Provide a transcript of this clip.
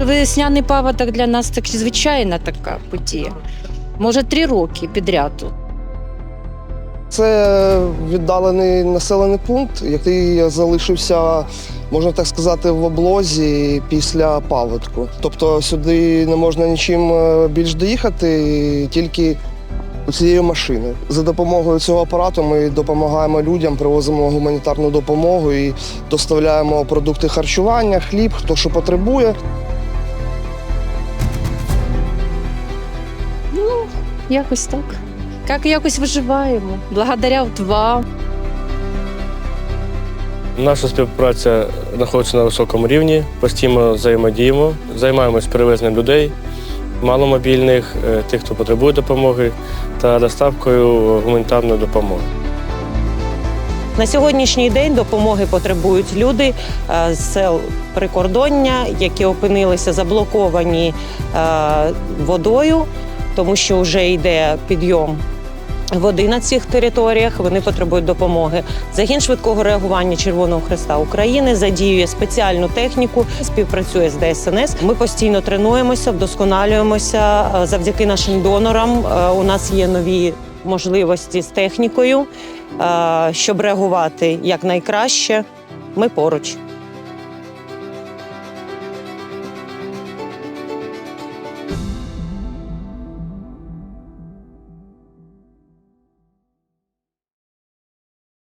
Весняний паводок для нас так звичайна така подія. Може, три роки підряд. Це віддалений населений пункт, який залишився, можна так сказати, в облозі після паводку. Тобто сюди не можна нічим е, більш доїхати, тільки цією машиною. За допомогою цього апарату ми допомагаємо людям, привозимо гуманітарну допомогу і доставляємо продукти харчування, хліб, хто що потребує. Якось так. Як якось виживаємо. Благодаря вам. Наша співпраця знаходиться на високому рівні, постійно взаємодіємо, займаємось перевезенням людей, маломобільних, е, тих, хто потребує допомоги, та доставкою гуманітарної допомоги. На сьогоднішній день допомоги потребують люди е, з сел прикордоння, які опинилися заблоковані е, водою, тому що вже йде підйом. Води на цих територіях вони потребують допомоги. Загін швидкого реагування Червоного Хреста України задіює спеціальну техніку, співпрацює з ДСНС. Ми постійно тренуємося, вдосконалюємося. Е, Завдяки нашим донорам е, у нас є нові можливості з технікою, е, щоб реагувати якнайкраще. Ми поруч.